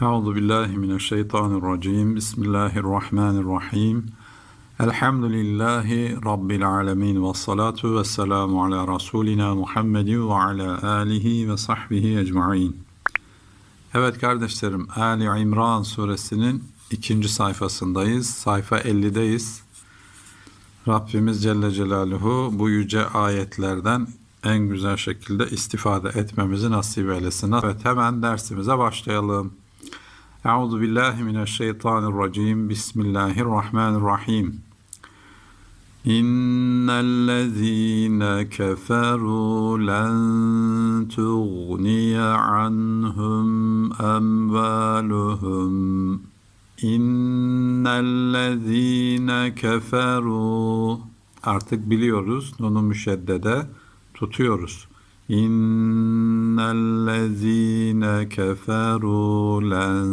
Euzu billahi mineşşeytanirracim. Bismillahirrahmanirrahim. Elhamdülillahi rabbil alamin ve salatu vesselamu ala rasulina Muhammedin ve ala alihi ve sahbihi ecmaîn. Evet kardeşlerim, Ali İmran suresinin ikinci sayfasındayız. Sayfa 50'deyiz. Rabbimiz Celle Celaluhu bu yüce ayetlerden en güzel şekilde istifade etmemizi nasip eylesin. Evet hemen dersimize başlayalım. Euzu billahi mineşşeytanirracim. Bismillahirrahmanirrahim. İnnellezîne keferû len tuğniye anhum emvâluhum İnnellezîne keferû Artık biliyoruz. Nunu müşeddede tutuyoruz. İnnellezîne keferû len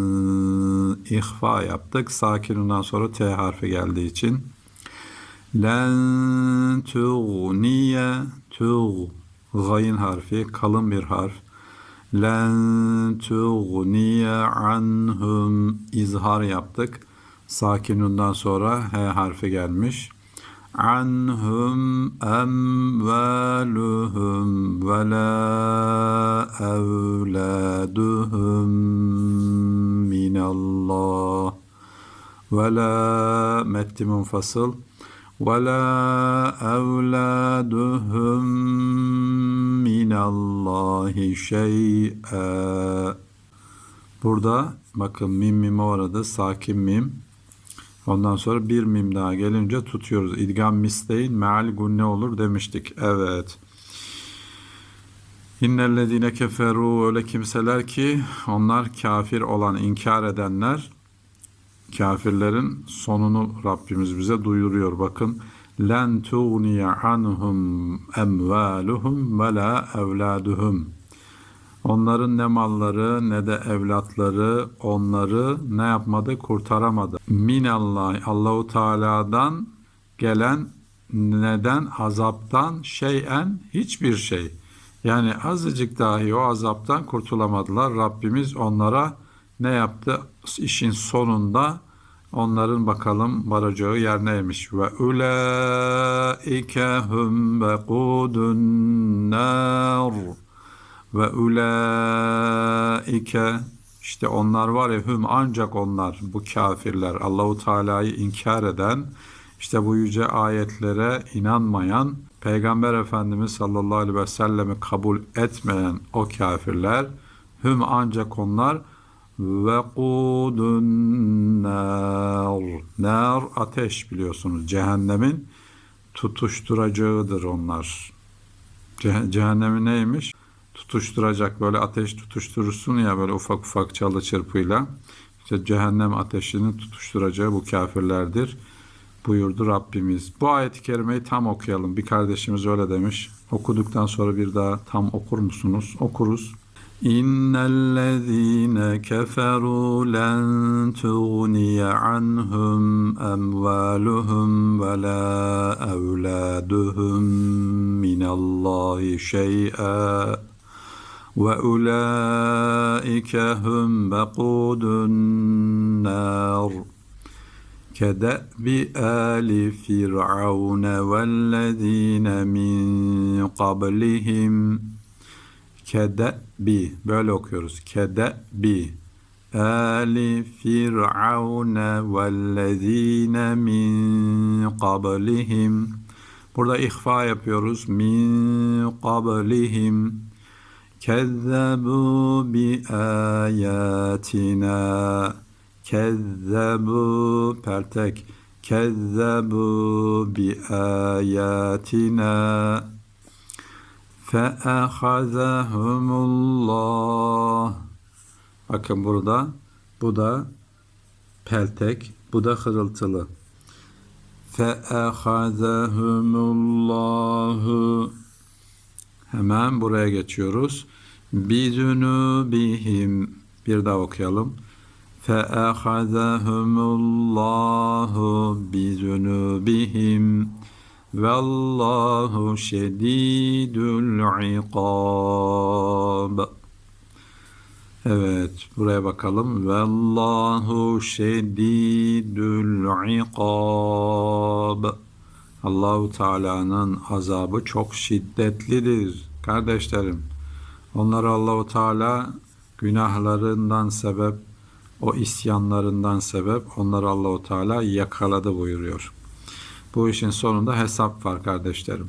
ihfa yaptık. Sakinundan sonra T harfi geldiği için. Len tuğniye tuğ gayın harfi kalın bir harf. Len tuğniye anhum izhar yaptık. Sakinundan sonra H harfi gelmiş anhum emvaluhum ve la evladuhum minallah ve la metti munfasıl ve la evladuhum minallahi şey'e Burada bakın mim mime orada sakin mim Ondan sonra bir mim daha gelince tutuyoruz. İdgam misleyin meal gunne olur demiştik. Evet. İnnellezine keferu öyle kimseler ki onlar kafir olan, inkar edenler kafirlerin sonunu Rabbimiz bize duyuruyor. Bakın len tuğniye anhum emvaluhum ve la evladuhum Onların ne malları ne de evlatları onları ne yapmadı kurtaramadı. Minallah Allahu Teala'dan gelen neden azaptan şeyen hiçbir şey. Yani azıcık dahi o azaptan kurtulamadılar. Rabbimiz onlara ne yaptı? İşin sonunda onların bakalım varacağı yer neymiş? Ve ulaike hum bekudun nar ve ulaike işte onlar var ya hüm ancak onlar bu kafirler Allahu Teala'yı inkar eden işte bu yüce ayetlere inanmayan Peygamber Efendimiz sallallahu aleyhi ve sellemi kabul etmeyen o kafirler hüm ancak onlar ve kudun nar nar ateş biliyorsunuz cehennemin tutuşturacağıdır onlar. Cehennemin neymiş? Tutuşturacak böyle ateş tutuşturursun ya böyle ufak ufak çalı çırpıyla işte cehennem ateşini tutuşturacağı bu kafirlerdir buyurdu Rabbimiz. Bu ayet-i kerimeyi tam okuyalım. Bir kardeşimiz öyle demiş. Okuduktan sonra bir daha tam okur musunuz? Okuruz. İnnellezîne keferû len tuğniye anhum emvâluhum ve lâ evlâduhum minallâhi şey'â وأولئك هم بقود النار كدأب آل فرعون والذين من قبلهم كدأب böyle كدأب آل فرعون والذين من قبلهم burada ihfa yapıyoruz. min qablihim كذبوا بآياتنا كذبوا pertek كذبوا بآياتنا فأخذهم الله Bakın burada bu da peltek, bu da hırıltılı. فَأَخَذَهُمُ اللّٰهُ Hemen buraya geçiyoruz. bizunubihim bir daha okuyalım. Feahazahumullahu bizunubihim vallahu şedidul ikab. Evet, buraya bakalım. Vallahu şedidul ikab. Allahu Teala'nın azabı çok şiddetlidir kardeşlerim. onları Allahu Teala günahlarından sebep, o isyanlarından sebep onları Allahu Teala yakaladı buyuruyor. Bu işin sonunda hesap var kardeşlerim.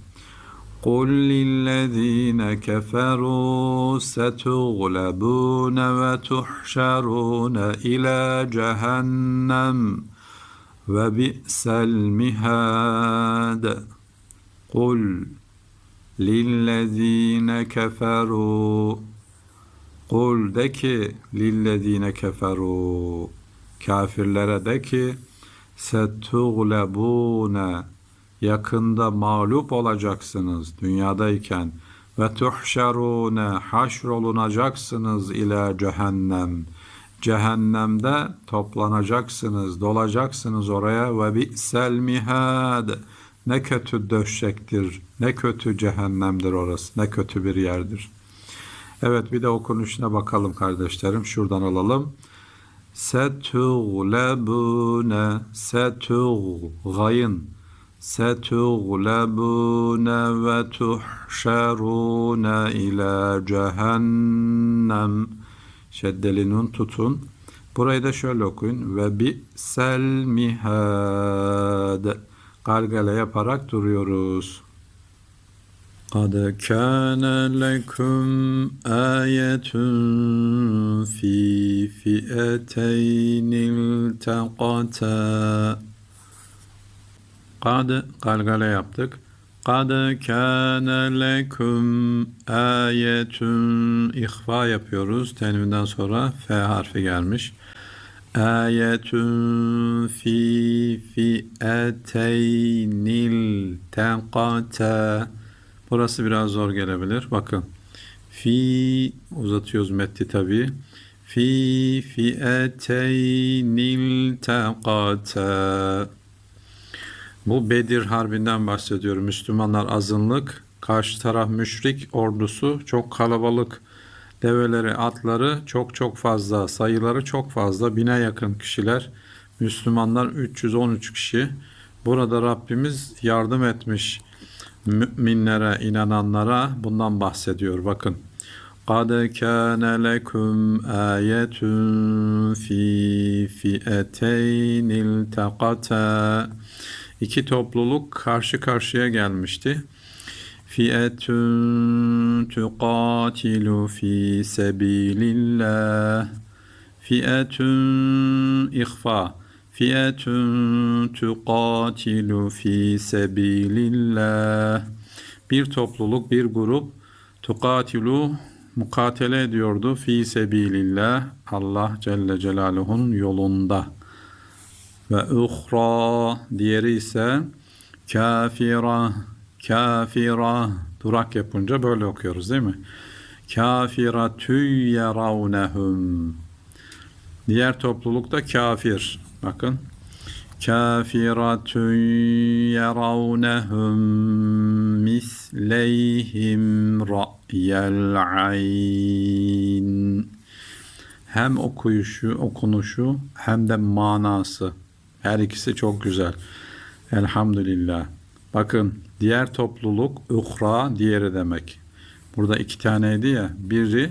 قل للذين كفروا ستغلبون وتحشرون إلى جهنم وبئس المهاد قل lillezine keferu Kul de ki lillezine keferu kafirlere de ki settuğlebune yakında mağlup olacaksınız dünyadayken. ve tuhşerune haşrolunacaksınız ile cehennem. Cehennemde toplanacaksınız dolacaksınız oraya. ve bi'sel mihad ne kötü döşektir, ne kötü cehennemdir orası, ne kötü bir yerdir. Evet bir de okunuşuna bakalım kardeşlerim. Şuradan alalım. Setughlebune setughayn setughlebune ve tuhşerune ila cehennem şeddelinun tutun. Burayı da şöyle okuyun. Ve bi sel mihad Galgale yaparak duruyoruz. قد كان لكم آية في فئتين التقتا Kad galgale yaptık. Kad kâne lekum ayetun ihfa yapıyoruz. Tenvinden sonra F harfi gelmiş. Ayetun fi fi'eteynil teqata. Burası biraz zor gelebilir. Bakın. Fi uzatıyoruz metni tabi. Fi fi'eteynil teqata. Bu Bedir Harbi'nden bahsediyorum. Müslümanlar azınlık, karşı taraf müşrik ordusu çok kalabalık. Develeri, atları çok çok fazla, sayıları çok fazla, bine yakın kişiler. Müslümanlar 313 kişi. Burada Rabbimiz yardım etmiş müminlere, inananlara bundan bahsediyor. Bakın. قَدْ كَانَ لَكُمْ آيَةٌ فِي فِئَتَيْنِ الْتَقَتَا iki topluluk karşı karşıya gelmişti. Fiyetun tuqatilu fi sebilillah. Fiyetun ihfa. Fiyetun tuqatilu fi sebilillah. Bir topluluk, bir grup tuqatilu mukatele ediyordu fi sebilillah. Allah Celle Celaluhu'nun yolunda ve uhra diğeri ise kafira kafira durak yapınca böyle okuyoruz değil mi? Kafiratü yeravnehum Diğer toplulukta kafir. Bakın. Kafiratü yeravnehum misleyhim ra'yel ayn. Hem okuyuşu, okunuşu hem de manası her ikisi çok güzel. Elhamdülillah. Bakın diğer topluluk uhra diğeri demek. Burada iki taneydi ya. Biri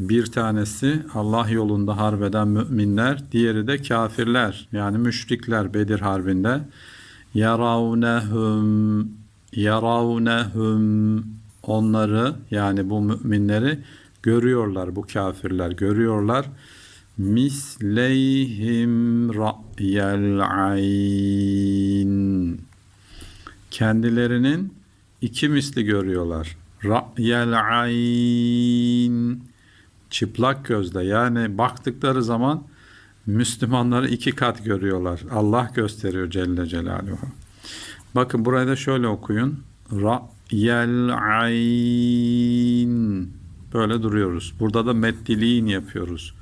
bir tanesi Allah yolunda harbeden müminler, diğeri de kafirler yani müşrikler Bedir Harbi'nde. Yaravnehum yaravnehum onları yani bu müminleri görüyorlar bu kafirler görüyorlar misleyhim ra'yel ayn kendilerinin iki misli görüyorlar. Ra'yel ayn çıplak gözle yani baktıkları zaman Müslümanları iki kat görüyorlar. Allah gösteriyor Celle Celaluhu. Bakın burayı da şöyle okuyun. Ra'yel ayn böyle duruyoruz. Burada da meddiliğin yapıyoruz.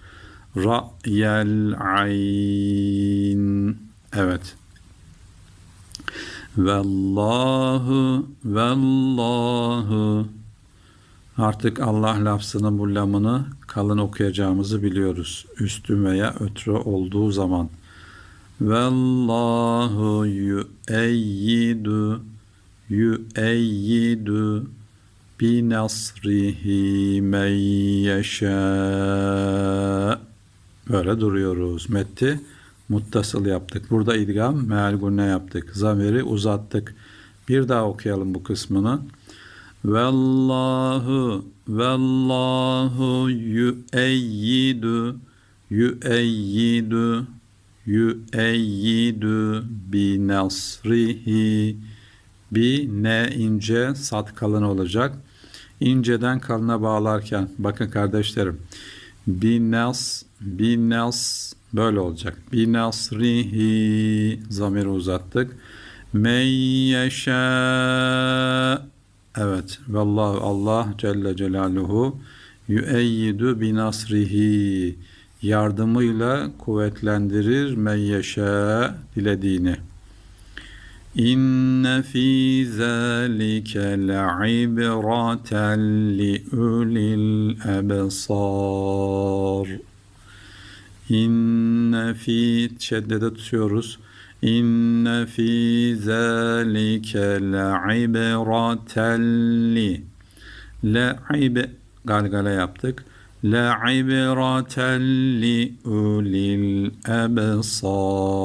Ra'yel ayn. Evet. Vallahu vallahu Artık Allah lafzının bu lamını kalın okuyacağımızı biliyoruz. Üstün veya ötrü olduğu zaman. Vallahu yueyyidu yueyyidu binasrihi men yeşâ. Böyle duruyoruz. Metti muttasıl yaptık. Burada idgam meal gunne yaptık. Zamiri uzattık. Bir daha okuyalım bu kısmını. Vallahu vallahu yueyyidu yueyyidu yueyyidu bi nasrihi bi ne ince sat kalın olacak. İnceden kalına bağlarken bakın kardeşlerim bi nas bi nas böyle olacak. Bi nasrihi zamiri uzattık. Men yeşâ Evet. Vallahu Allah Celle Celaluhu yüeyyidu bi nasrihi yardımıyla kuvvetlendirir men yeşâ dilediğini. İnne fî zâlike le'ibraten li ulil ebsâr. İnne fî şeddede tutuyoruz. İnne fî zâlike le'ibraten li. Le'ib galgala yaptık. Le'ibraten li ulil ebsâr.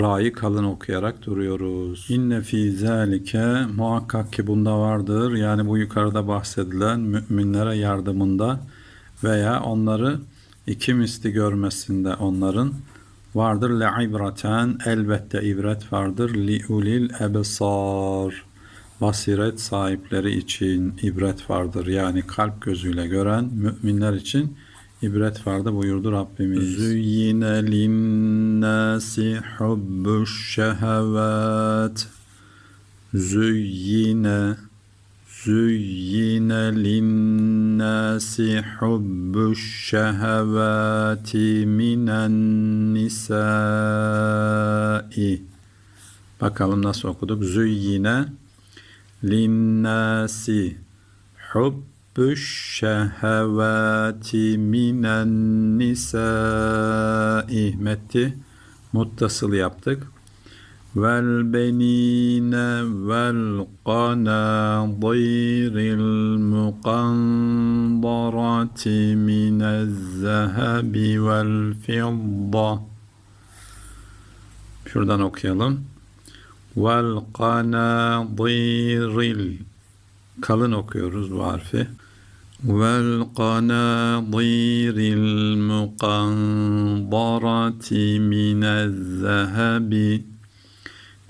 Ra'yı kalın okuyarak duruyoruz. İnne fî zâlike muhakkak ki bunda vardır. Yani bu yukarıda bahsedilen müminlere yardımında veya onları iki misli görmesinde onların vardır. Le ibraten elbette ibret vardır. Li ulil ebsar basiret sahipleri için ibret vardır. Yani kalp gözüyle gören müminler için ibret vardır buyurdu Rabbimiz. Züyyine linnâsi hubbuş şehevat. Züyyine زين للناس حب الشهوات من النساء Bakalım nasıl okuduk. Züyyine linnâsi hubbuş şehevâti minen nisâi metti muttasıl yaptık. والبنين والقناطير المقنطرة من الذهب والفضة Şuradan okuyalım. Vel kanadiril kalın okuyoruz bu harfi. Vel kanadiril muqandarati minez zehebi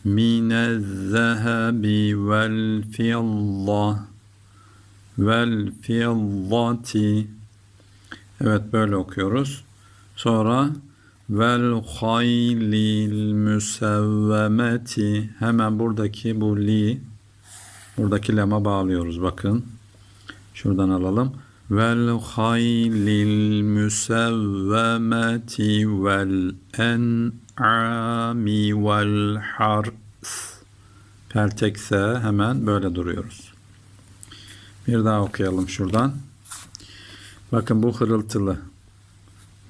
من الذهب والفضة والفضة Evet böyle okuyoruz. Sonra vel haylil müsevvemeti hemen buradaki bu li buradaki lema bağlıyoruz bakın. Şuradan alalım. En ami vel hars pertekse hemen böyle duruyoruz. Bir daha okuyalım şuradan. Bakın bu hırıltılı.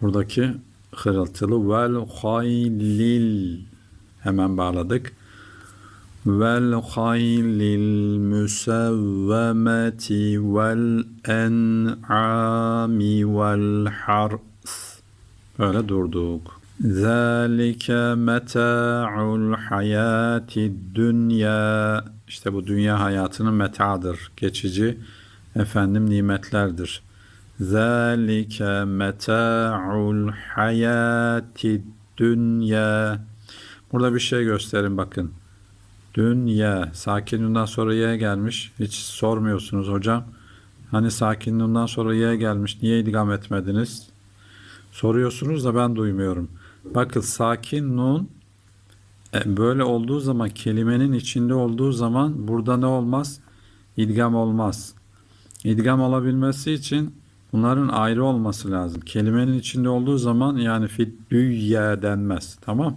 Buradaki hırıltılı vel haylil hemen bağladık. Vel haylil müsevvemeti vel en'ami vel böyle durduk. Zalike meta'ul hayati dünya. İşte bu dünya hayatının meta'dır. Geçici efendim nimetlerdir. Zalike meta'ul hayati dünya. Burada bir şey gösterin bakın. Dünya. Sakinliğinden sonra ye gelmiş. Hiç sormuyorsunuz hocam. Hani sakinliğinden sonra ye gelmiş. Niye idgam etmediniz? Soruyorsunuz da ben duymuyorum. Bakın sakin nun e, böyle olduğu zaman kelimenin içinde olduğu zaman burada ne olmaz? İdgam olmaz. İdgam olabilmesi için bunların ayrı olması lazım. Kelimenin içinde olduğu zaman yani fiddüyye denmez. Tamam.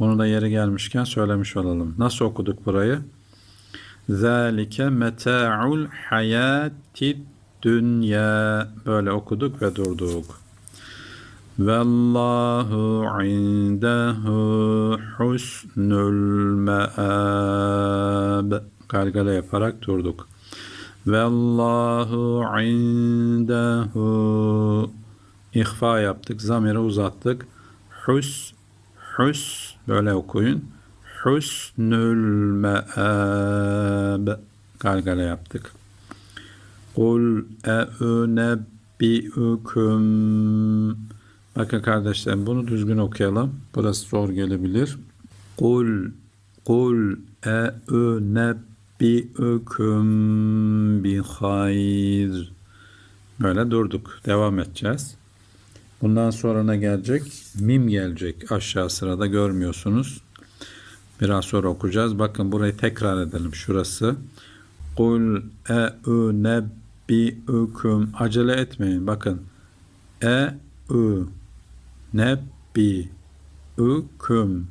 Bunu da yeri gelmişken söylemiş olalım. Nasıl okuduk burayı? Zalike meta'ul hayati dünya. Böyle okuduk ve durduk. Vallahu indehu husnul me'ab. Gargara yaparak durduk. Vallahu indehu ihfa yaptık. Zamiri uzattık. Hus hus böyle okuyun. Husnul me'ab. Gargara yaptık. Kul e'unebbi'ukum Bakın kardeşlerim bunu düzgün okuyalım. Burası zor gelebilir. Kul kul e'unebbi'ukum bi hayr. Böyle durduk. Devam edeceğiz. Bundan sonra ne gelecek? Mim gelecek. Aşağı sırada görmüyorsunuz. Biraz sonra okuyacağız. Bakın burayı tekrar edelim. Şurası. Kul e'unebbi'ukum. Acele etmeyin. Bakın. E ü nebbi üküm.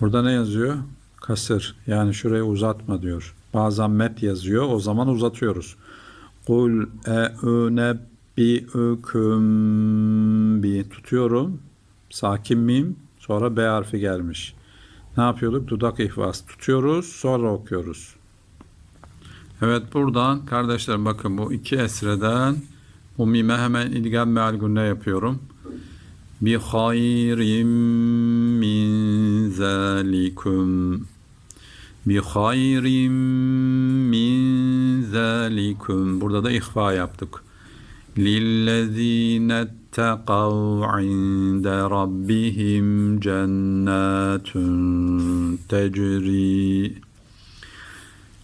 Burada ne yazıyor? Kasır. Yani şurayı uzatma diyor. Bazen met yazıyor. O zaman uzatıyoruz. Kul e'unebbi üküm bi tutuyorum. Sakin miyim? Sonra B harfi gelmiş. Ne yapıyorduk? Dudak ihvas. Tutuyoruz. Sonra okuyoruz. Evet buradan kardeşlerim bakın bu iki esreden bu mime hemen idgam meal gunne yapıyorum. Bi hayrim min zalikum. Bi hayrim min zalikum. Burada da ihfa yaptık. Lillezine اتقوا عند ربهم جنات تجري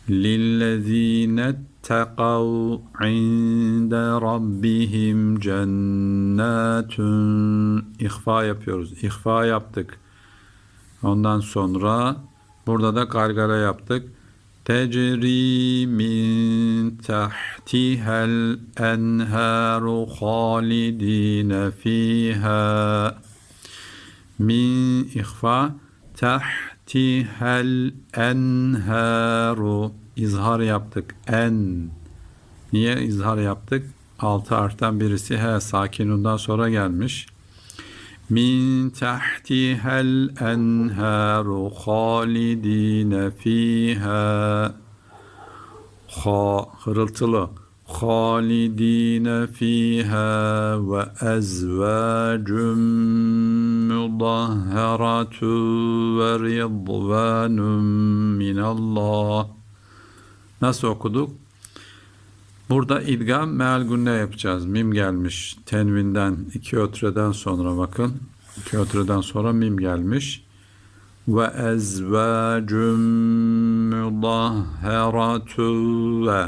للذين اتقوا عند ربهم جنات ihfa yapıyoruz. İhfa yaptık. Ondan sonra burada da gargara yaptık. Tecri min tahtihel enharu halidine fiha min ihfa tahtihel enharu izhar yaptık. En. Niye izhar yaptık? Altı harften birisi he sakinundan sonra gelmiş. Min tahtihel enharu halidine fiha ha hırıltılı halidine fiha ve ezvacun mudahharatu ve ridvanun minallah Nasıl okuduk? Burada idgam meal gunne yapacağız. Mim gelmiş. Tenvinden, iki ötreden sonra bakın. İki ötreden sonra mim gelmiş. Ve ezvacun mudahheratu ve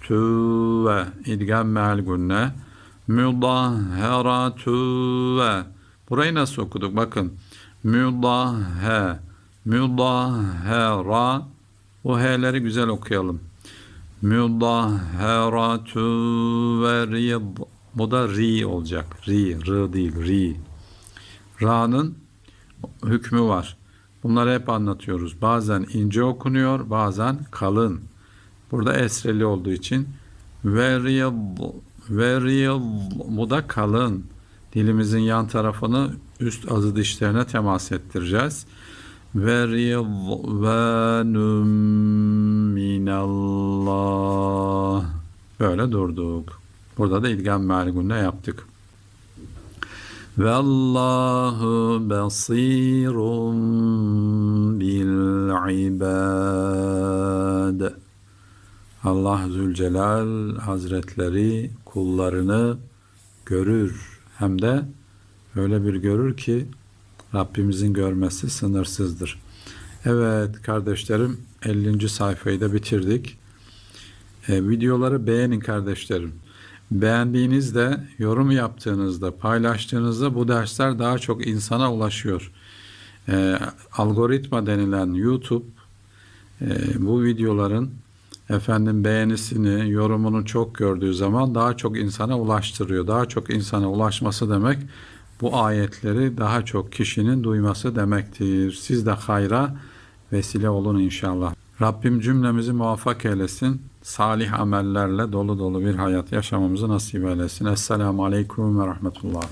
tu ve idgam meal gunne. Mudahheratu ve Burayı nasıl okuduk? Bakın. Mudahhe Mudahhera o H'leri güzel okuyalım. Mudahheratu ve rid. Bu da ri olacak. Ri, r değil, ri. Ra'nın hükmü var. Bunları hep anlatıyoruz. Bazen ince okunuyor, bazen kalın. Burada esreli olduğu için ve rid, ve rid. Bu da kalın. Dilimizin yan tarafını üst azı dişlerine temas ettireceğiz ve ridvanun minallah. Böyle durduk. Burada da ilgam mergunne yaptık. Ve Allahu basirun bil ibad. Allah Zülcelal Hazretleri kullarını görür. Hem de öyle bir görür ki Rabbimizin görmesi sınırsızdır. Evet kardeşlerim 50. sayfayı da bitirdik. E, videoları beğenin kardeşlerim. Beğendiğinizde, yorum yaptığınızda, paylaştığınızda bu dersler daha çok insana ulaşıyor. E, algoritma denilen YouTube e, bu videoların efendim beğenisini, yorumunu çok gördüğü zaman daha çok insana ulaştırıyor. Daha çok insana ulaşması demek bu ayetleri daha çok kişinin duyması demektir. Siz de hayra vesile olun inşallah. Rabbim cümlemizi muvaffak eylesin. Salih amellerle dolu dolu bir hayat yaşamamızı nasip eylesin. Esselamu Aleyküm ve Rahmetullah.